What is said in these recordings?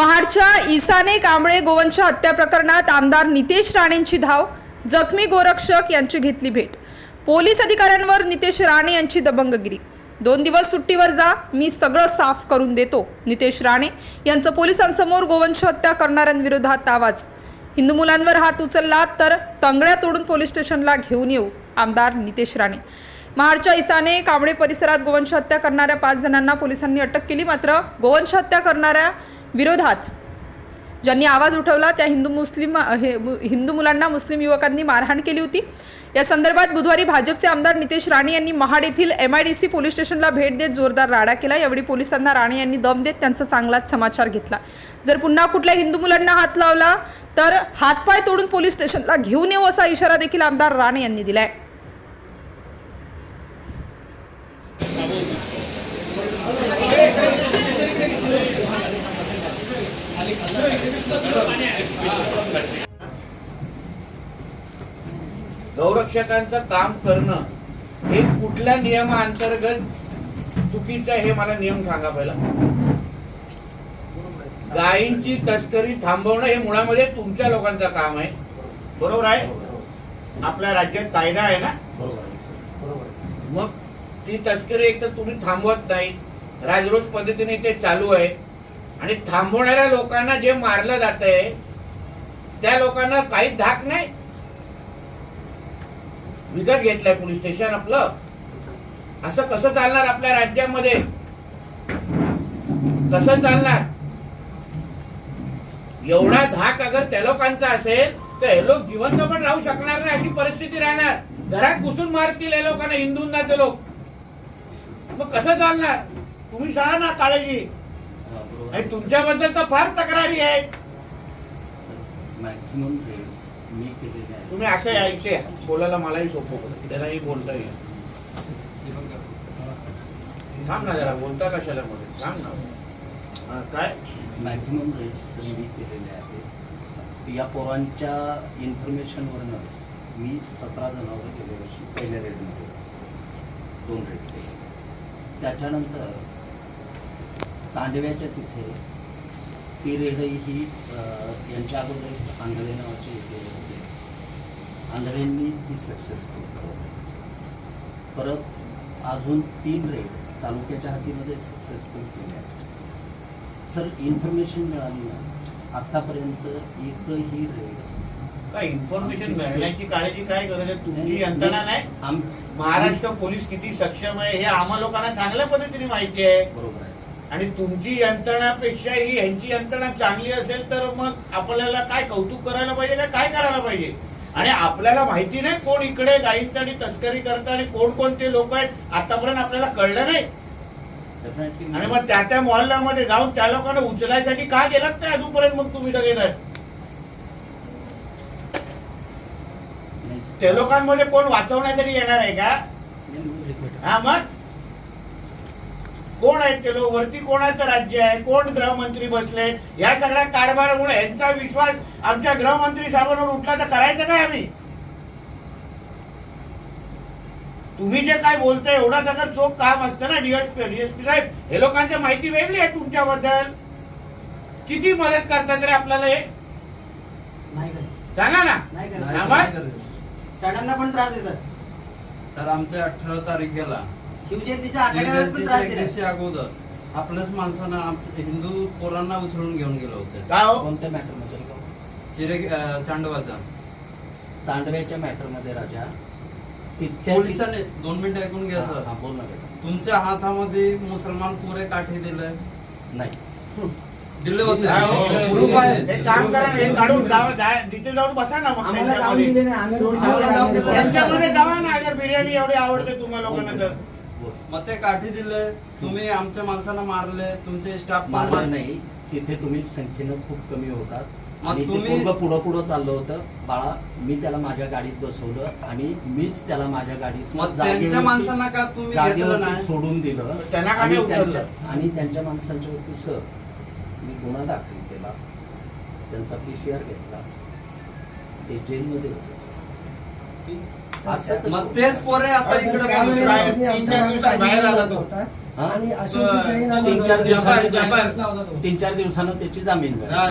महाडच्या ईसाने कांबळे गोवंश हत्या प्रकरणात आमदार नितेश राणेंची धाव जखमी गोरक्षक यांची घेतली भेट. पोलीस अधिकाऱ्यांवर नितेश राणे यांची दबंगगिरी. दोन दिवस सुट्टीवर जा मी सगळं साफ करून देतो नितेश राणे. यांचं पोलिसांसमोर गोवंश हत्या करणाऱ्यांविरोधात आवाज. हिंदू मुलांवर हात उचलला तर तंगड्या तोडून पोलीस स्टेशनला घेऊन येऊ आमदार नितेश राणे. महाडच्या ईसाने कांबळे परिसरात गोवंश हत्या करणाऱ्या पाच जणांना पोलिसांनी अटक केली मात्र गोवंश हत्या करणाऱ्या विरोधात. ज्यांनी आवाज उठवला त्या हिंदू मुस्लिम हिंदू मुलांना मुस्लिम युवकांनी मारहाण केली होती. या संदर्भात बुधवारी भाजपचे आमदार नितेश राणे यांनी महाड येथील M I D C police स्टेशनला भेट देत जोरदार राडा केला. यावेळी पोलिसांना राणे यांनी दम देत त्यांचा चांगलाच समाचार घेतला. जर पुन्हा कुठल्या हिंदू मुलांना हात लावला तर हातपाय तोडून पोलीस स्टेशनला घेऊन येऊ असा इशारा देखील आमदार राणे यांनी दिलाय. रक्षकांचं काम करणं हे कुठल्या नियमाअंतर्गत चुकीचं हे मला नियम सांगा पहिला. गायींची तस्करी थांबवणं हे मुळामध्ये तुमच्या लोकांचं काम आहे. बरोबर आहे? आपल्या राज्यात कायदा आहे ना? मग ती तस्करी एक तर तुम्ही थांबवत नाही. राजरोज पद्धतीने ते चालू आहे. आणि थांबवणाऱ्या लोकांना जे मारलं जात आहे त्या लोकांना काहीच धाक नाही. विकत घेतलंय पोलीस स्टेशन आपलं. असं कसं चालणार आपल्या राज्यामध्ये? कसं चालणार? एवढा धाक अगर त्या लोकांचा असेल तर हे लोक जिवंत पण राहू शकणार नाही अशी परिस्थिती राहणार. घरात घुसून मारतील हे लोकांना हिंदूंना ते लोक. मग कसं चालणार? तुम्ही सांगा ना काळजी. आणि तुमच्याबद्दल तर फार तक्रारी आहे. मॅक्झिमम रेट्स मी केलेले आहेत तुम्ही असं या. बोलायला मलाही सोपं पडतं त्यालाही बोलता येईल. थांब ना जरा बोलता कशाला मध्ये थांब ना. हा, काय? मॅक्झिमम रेट्स मी केलेले आहेत. या पोरांच्या इन्फॉर्मेशनवरनंच मी सतरा जनावरं गेल्या वर्षी पहिल्या रेटमध्ये दोन रेट केले त्याच्यानंतर चांदव्याच्या तिथे ती रेडही ही अं, यांच्या अगोदर एक आंधळे नावाचे एक रेड होते. आंधळेंनी ती सक्सेसफुल परत अजून तीन रेड तालुक्याच्या हातीमध्ये सक्सेसफुल केले आहेत सर इन्फॉर्मेशन मिळाली ना? आतापर्यंत एकही रेड काय इन्फॉर्मेशन मिळण्याची काळजी काय गरज आहे? तुमची यंत्रणा नाही? महाराष्ट्र पोलीस किती सक्षम आहे हे आम्हा लोकांना चांगल्या पद्धतीने माहिती आहे. बरोबर आहे. आणि तुमची यंत्रणापेक्षा ही यांची यंत्रणा चांगली असेल तर मग आपल्याला काय कौतुक करायला पाहिजे काय करायला पाहिजे? आणि आपल्याला माहिती नाही कोण इकडे गाईंची आणि तस्करी करतात आणि कोण कोणते लोक आहेत आतापर्यंत आपल्याला कळलं नाही. आणि मग त्या त्या मोहल्ल्यामध्ये जाऊन त्या लोकांना उचलायसाठी का गेलात नाही अजूनपर्यंत मग तुम्ही सर. त्या लोकांमध्ये कोण वाचवण्यासाठी येणार आहे का? हा मग? कोण आहेत ते लोक? वरती कोणाचं राज्य आहे? कोण गृहमंत्री बसले? या सगळ्या कारभारामुळे यांचा विश्वास आमच्या गृहमंत्री साहेबांवर उठला तर करायचं काय आम्ही? तुम्ही जे काय बोलताय एवढा सगळं चोख काम असतं ना डीएसपी डीएसपी साहेब? हे लोकांची माहिती वेगळी आहे तुमच्याबद्दल. किती मदत करतात रे आपल्याला हे. सांगा ना. नाही हा, करत. पण त्रास देतात. सर आमच्या अठरा तारखेला शिवजयंतीच्या पण त्रास दिवशी अगोदर आपल्याच माणसानं आमच्या हिंदू पोरांना उचलून घेऊन गेलं होतं. काय हो? कोणत्या मॅटरमध्ये? चिरे अं, चांडवाचा. चांदव्याच्या मॅटरमध्ये राजा. तिथल्या पोलिसांनी दोन मिनिटं ऐकून घ्या सर. हा, बोल ना बेटा. तुमच्या हातामध्ये मुसलमान पुरे काठी दिले नाही. दिले होते. काय हो? प्रूफ आहे. हे काम करा ना, हे काढून जावा जा- तिथे जाऊन बसा ना मग आम्हाला जाऊन दिले. नाही आम्ही. त्यांच्यामध्ये जावा ना अगर बिर्याणी एवढी आवडते तुम्हाला लोकांना तर. मग ते काठी दिले तुम्ही आमच्या माणसांना मारले तुमचे स्टाफ मारलं नाही तिथे तुम्ही संख्येनं खूप कमी होतात. आणि तुम्ही- पुढं पुढं चाललं होतं. बाळा मी त्याला माझ्या गाडीत बसवलं आणि मीच त्याला माझ्या गाडीत नाही? सोडून दिलं. आणि? त्यांच्या- माणसांच्या वरती सर मी गुन्हा दाखल केला. त्यांचा पीसीआर घेतला. ते जेलमध्ये होते मग तेच पोरे आता इकडे बाहेर आला तो. आणि तीन चार दिवसांनी व्यापार. तीन चार दिवसानं त्याची जामीन. हा,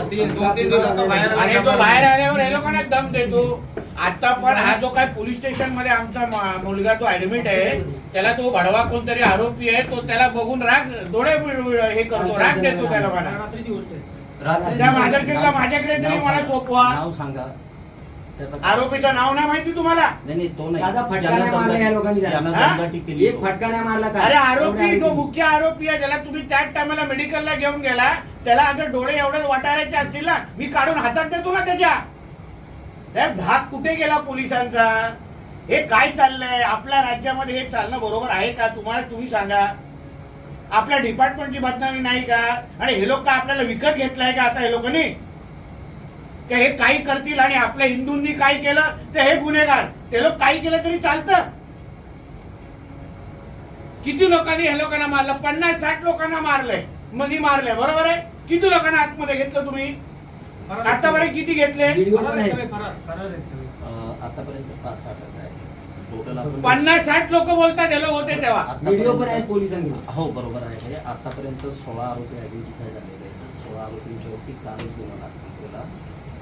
बाहेर आल्यावर हे लोकांना दम देतो. आता पण हा जो काय पोलीस स्टेशनमध्ये आमचा म- मुलगा तो ऍडमिट आहे त्याला तो भडवा कोणतरी आरोपी आहे तो त्याला बघून राग डोळे हे करतो. राग देतो त्या लोकांना. माझ्याकडे माझ्याकडे तरी मला. सोपवा. नाव सांगा. आरोपीचं नाव नाही माहिती तुम्हाला? नाही नाही तो नाही. साधा फटका ज्यानं नाही मारला दमदाटी- या लोकांनी त्याला. ज्यानं हा? दमदाटी केली एक मारला का? अरे आरोपी जो मुख्य आरोपी आहे ज्याला तुम्ही त्याच टायमाला मेडिकलला घेऊन गेला त्याला अगर डोळे एवढे वाटायचे असतील ना मी काढून हातात देतो ना त्याच्या. त्या धाक कुठे गेला पोलिसांचा? हे काय चाललंय? आपल्या राज्यामध्ये हे चालणं बरोबर आहे का? तुम्हाला तुम्ही सांगा. आपल्या डिपार्टमेंटची बदनामी नाही का? आणि हे लोक का आपल्याला विकत घेतलाय का आता हे लोकांनी? की हे काही करतील आणि आपल्या हिंदूंनी काय केलं ते हे गुन्हेगार. ते लोक काही केलं तरी चालतं. किती लोकांनी हे लोकांना मारलं? पन्नास साठ लोकांना मारलंय. मनी मारलंय. बरोबर आहे? किती लोकांना आतमध्ये घेतलं तुम्ही? आतापर्यंत किती घेतले? आतापर्यंत पाच आपण पन्नास साठ लोक बोलतात हे लोक होते तेव्हा. व्हिडिओ पण आहे आतापर्यंत- पोलिसांकडे हो बरोबर आहे. आतापर्यंत सोळा आरोपी आयडेंटिफाय झालेले आहेत. सोळा आरोपींच्या वरती कालच गुन्हा पाच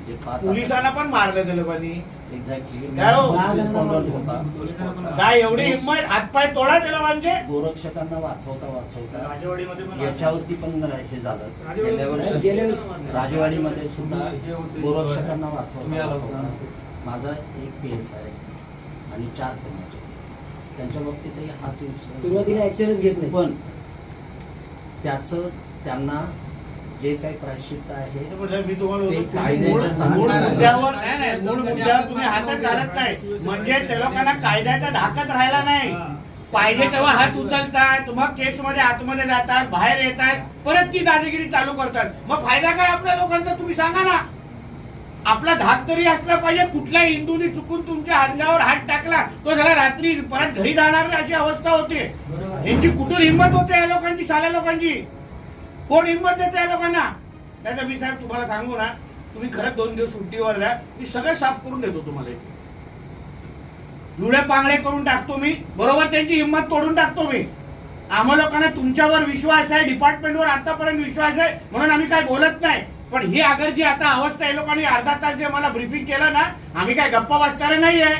पोलिसांना पण मारलं ते लोकांनी एक्झॅक्टली काय हो? रिस्पॉन्डंट होता. काय एवढी हिंमत? हातपाय तोडा ते लोकांचे गोरक्षकांना वाचवता वाचवता. राजवाडीमध्ये पण याच्यावरती पण हे झालं. गेल्या वर्षी गेल्या वर्षी. राजवाडीमध्ये सुद्धा गोरक्षकांना वाचवता वाचवता. माझा एक पीएस आहे आणि चार कर्मचारी त्यांच्या बाबतीतही हाच विषय. सुरुवातीला ऍक्शनच घेत नाही. पण त्याचं त्यांना जे काही प्रायश्चित्त आहे मी तुम्हाला मूळ-. मुद्द्यावर तुम्ही हातात घालत नाही. म्हणजे ते लोकांना कायद्याचा धाकत राहिला नाही. पाहिजे तेव्हा हात उचलतात मग केस मध्ये आतमध्ये जातात बाहेर येतात परत ती दादागिरी चालू करतात. मग फायदा काय आपल्या लोकांचा तुम्ही सांगा ना. आपला धाक तरी असला पाहिजे कुठल्या हिंदूने चुकून तुमच्या हातगावर हात टाकला तो झाला रात्री परत घरी जाणार नाही अशी अवस्था होते. यांची कुठून हिंमत होते या लोकांची साल्या लोकांची? कोण हिंमत देते या लोकांना? त्याचा मी साहेब तुम्हाला सांगू ना तुम्ही खरंच दोन दिवस सुट्टीवर द्या मी सगळं साफ करून देतो तुम्हाला लुळे पांगळे करून टाकतो मी बरोबर त्यांची हिंमत तोडून टाकतो मी. आम्हा लोकांना तुमच्यावर विश्वास आहे डिपार्टमेंटवर आतापर्यंत विश्वास आहे म्हणून आम्ही काय बोलत नाही. पण ही अगर जी आता अवस्था आहे लोकांनी अर्धा तास जे मला ब्रिफिंग केलं ना आम्ही काय गप्पा वाचणारे नाहीये.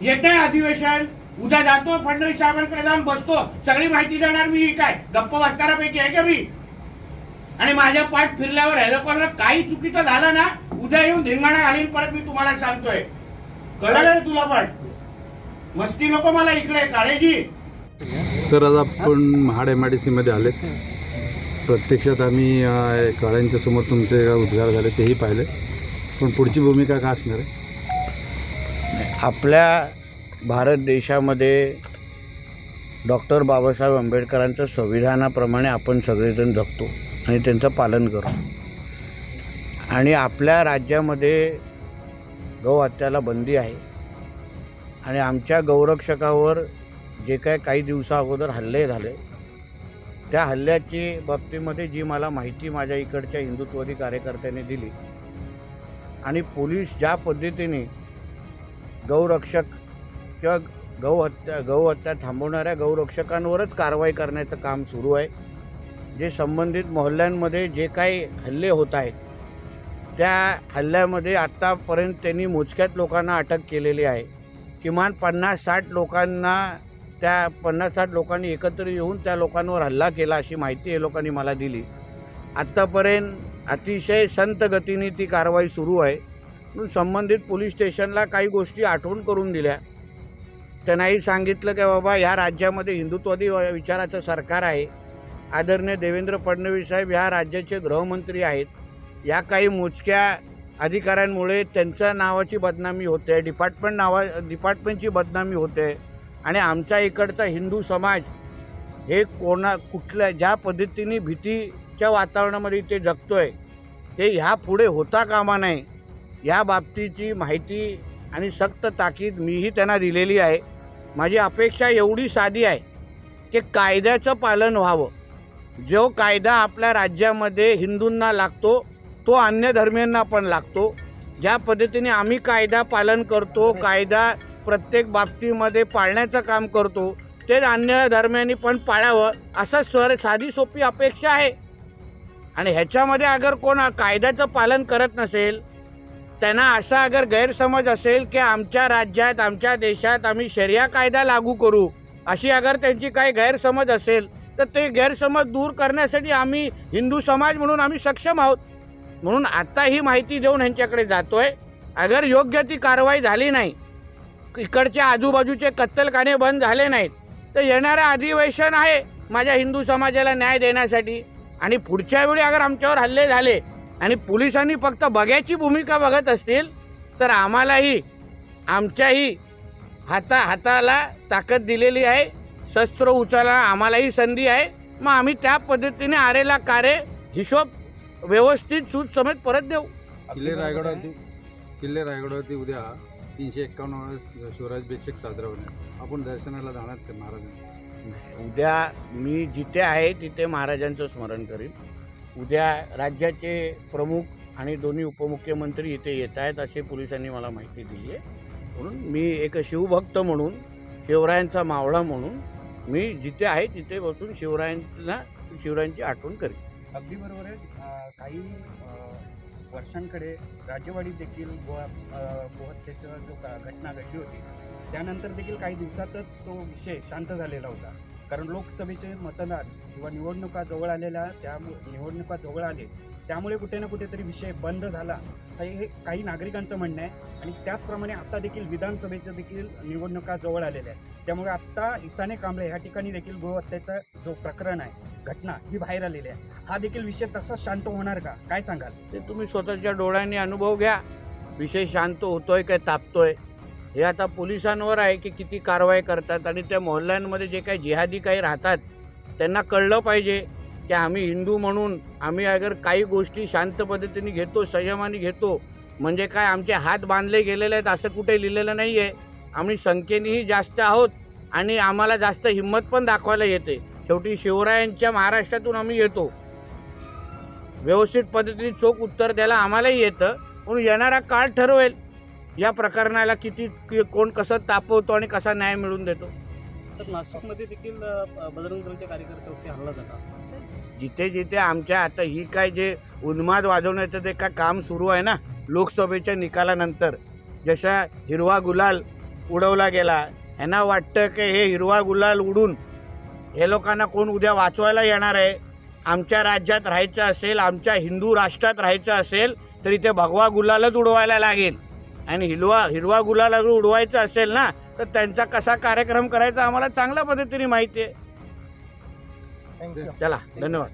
येते अधिवेशन उद्या जातो फडणवीस साहेबांकडे जाऊन बसतो सगळी माहिती देणार मी काय? गप्पा वाचणाऱ्यापैकी आहे का मी? आणि माझ्या पाठ फिरल्यावर हे लोकांना काही चुकीचं झालं ना उद्या येऊन धिंगाणा घालीन परत मी तुम्हाला सांगतोय. कळलं तुला पण मस्ती नको मला इकडे काळेजी. सर आज आपण महाड एम आय डी सीमध्ये आले प्रत्यक्षात आम्ही काळ्यांच्या समोर तुमचे उद्गार झाले तेही पाहिले. पण पुढची भूमिका काय असणार आहे? आपल्या भारत देशामध्ये डॉक्टर बाबासाहेब आंबेडकरांच्या संविधानाप्रमाणे आपण सगळेजण जगतो. आणि त्यांचं पालन करू. आणि आपल्या राज्यामध्ये गौहत्याला बंदी आहे. आणि आमच्या गौरक्षकावर जे काय काही दिवसा अगोदर हल्ले झाले त्या हल्ल्याची बाबतीमध्ये जी मला माहिती माझ्या इकडच्या हिंदुत्ववादी कार्यकर्त्यांनी दिली आणि पोलीस ज्या पद्धतीने गौरक्षक किंवा गौहत्या गौहत्या थांबवणाऱ्या गौरक्षकांवरच कारवाई करण्याचं काम सुरू आहे. जे संबंधित मोहल्ल्यांमध्ये जे काही हल्ले होत आहेत त्या हल्ल्यामध्ये आत्तापर्यंत त्यांनी मोजक्यात लोकांना अटक केलेली आहे. किमान पन्नास साठ लोकांना त्या पन्नास साठ लोकांनी एकत्र येऊन त्या लोकांवर हल्ला केला अशी माहिती हे लोकांनी मला दिली. आत्तापर्यंत अतिशय संत गतीने ती कारवाई सुरू आहे. म्हणून संबंधित पोलीस स्टेशनला काही गोष्टी आठवण करून दिल्या. त्यांनाही सांगितलं की बाबा ह्या राज्यामध्ये हिंदुत्ववादी विचाराचं सरकार आहे. आदरणीय देवेंद्र फडणवीस साहेब ह्या राज्याचे गृहमंत्री आहेत. या काही मोजक्या अधिकाऱ्यांमुळे त्यांच्या नावाची बदनामी होते डिपार्टमेंट नावा डिपार्टमेंटची बदनामी होते आणि आमच्या इकडचा हिंदू समाज हे कोणा कुठल्या ज्या पद्धतीने भीतीच्या वातावरणामध्ये ते जगतो आहे ते ह्या पुढे होता कामा नये या बाबतीची माहिती आणि सक्त ताकीद मीही त्यांना दिलेली आहे. माझी अपेक्षा एवढी साधी आहे की कायद्याचं पालन व्हावं. जो कायदा आपल्या राज्यामध्ये हिंदूंना लागतो तो अन्य धर्मियांना पण लागतो. ज्या पद्धतीने आम्ही कायदा पालन करतो कायदा प्रत्येक बाबतीमध्ये पाळण्याचं काम करतो ते अन्य धर्मियांनी पण पाळावं असं स्वर साधी सोपी अपेक्षा आहे. आणि ह्याच्यामध्ये अगर कोण कायद्याचं पालन करत नसेल त्यांना असा अगर गैरसमज असेल की आमच्या राज्यात आमच्या देशात आम्ही शर्या कायदा लागू करू अशी अगर त्यांची काही गैरसमज असेल तर ते गैरसमज दूर करण्यासाठी आम्ही हिंदू समाज म्हणून आम्ही सक्षम आहोत. म्हणून आत्ता ही माहिती देऊन ह्यांच्याकडे जातो आहे अगर योग्य ती कारवाई झाली नाही इकडच्या आजूबाजूचे कत्तलखाने बंद झाले नाहीत तर येणारं अधिवेशन आहे माझ्या हिंदू समाजाला न्याय देण्यासाठी. आणि पुढच्या वेळी अगर आमच्यावर हल्ले झाले आणि पोलिसांनी फक्त बघ्याची भूमिका बघत असतील तर आम्हालाही आमच्याही हाता हाताला ताकद दिलेली आहे. शस्त्र उचलायला आम्हालाही संधी आहे. मग आम्ही त्या पद्धतीने आरेला कारे हिशोब व्यवस्थित सूट समेत परत देऊ. किल्ले रायगडावरती किल्ले रायगडावरती उद्या तीनशे एक्कावन्न शिवराज बेचक साजरा होणार आपण दर्शनाला जाणार ते महाराजांना उद्या मी जिथे आहे तिथे महाराजांचं स्मरण करीन. उद्या राज्याचे प्रमुख आणि दोन्ही उपमुख्यमंत्री इथे येत आहेत असे पोलिसांनी मला माहिती दिली आहे. म्हणून मी एक शिवभक्त म्हणून शिवरायांचा मावळा म्हणून मी जिथे आहे तिथे बसून शिवरायांना शिवरायांची आठवण करेन. अगदी बरोबर आहे. काही वर्षांकडे राजेवाडी देखील गोवा गोहत्येचा जो घटना घडली होती त्यानंतर देखील काही दिवसातच तो विषय शांत झालेला होता. कारण लोकसभेचे मतदान किंवा निवडणुका जवळ आलेल्या त्या निवडणुका जवळ आले त्यामुळे कुठे ना कुठेतरी विषय बंद झाला. हे हे काही नागरिकांचं म्हणणं आहे. आणि त्याचप्रमाणे आता देखील विधानसभेच्या देखील निवडणुका जवळ आलेल्या आहेत. त्यामुळे आत्ता इसाने कांबळे ह्या ठिकाणी देखील गोहत्येचं जो प्रकरण आहे घटना ही बाहेर आलेली आहे. हा देखील विषय तसाच शांत होणार का? काय सांगाल? ते तुम्ही स्वतःच्या डोळ्यांनी अनुभव घ्या. विषय शांत होतोय काय तापतोय? हे आता पोलिसांवर आहे की किती कारवाई करतात आणि त्या मोहल्ल्यांमध्ये जे काही जिहादी काही राहतात त्यांना कळलं पाहिजे. की आम्ही हिंदू म्हणून आम्ही अगर काही गोष्टी शांत पद्धतीने घेतो संयमाने घेतो म्हणजे काय आमचे हात बांधले गेलेले आहेत असं कुठे लिहिलेलं नाही आहे आम्ही संख्येनेही जास्त आहोत आणि आम्हाला जास्त हिंमत पण दाखवायला येते. शेवटी शिवरायांच्या महाराष्ट्रातून आम्ही येतो. व्यवस्थित पद्धतीने चोख उत्तर द्यायला आम्हालाही येतं म्हणून येणारा काळ ठरवेल. या प्रकरणाला किती कोण कसं तापवतो आणि कसा न्याय मिळवून देतो. सर नाशिकमध्ये देखील बजरंग दलच्या कार्यकर्त्यावरती हल्ला झाला. जिथे जिथे आमच्या आता ही काय जे उन्माद वाजवण्याचं जे काय काम सुरू आहे ना लोकसभेच्या निकालानंतर जशा हिरवा गुलाल उडवला गेला ह्यांना वाटतं की हे हिरवा गुलाल उडून हे लोकांना कोण उद्या वाचवायला येणार आहे? आमच्या राज्यात राहायचं असेल आमच्या हिंदू राष्ट्रात राहायचं असेल तर इथे भगवा गुलालच उडवायला लागेल. आणि हिरवा हिरवा गुलाल उडवायचं असेल ना तर त्यांचा कसा कार्यक्रम करायचा आम्हाला चांगल्या पद्धतीने माहिती आहे. चला धन्यवाद.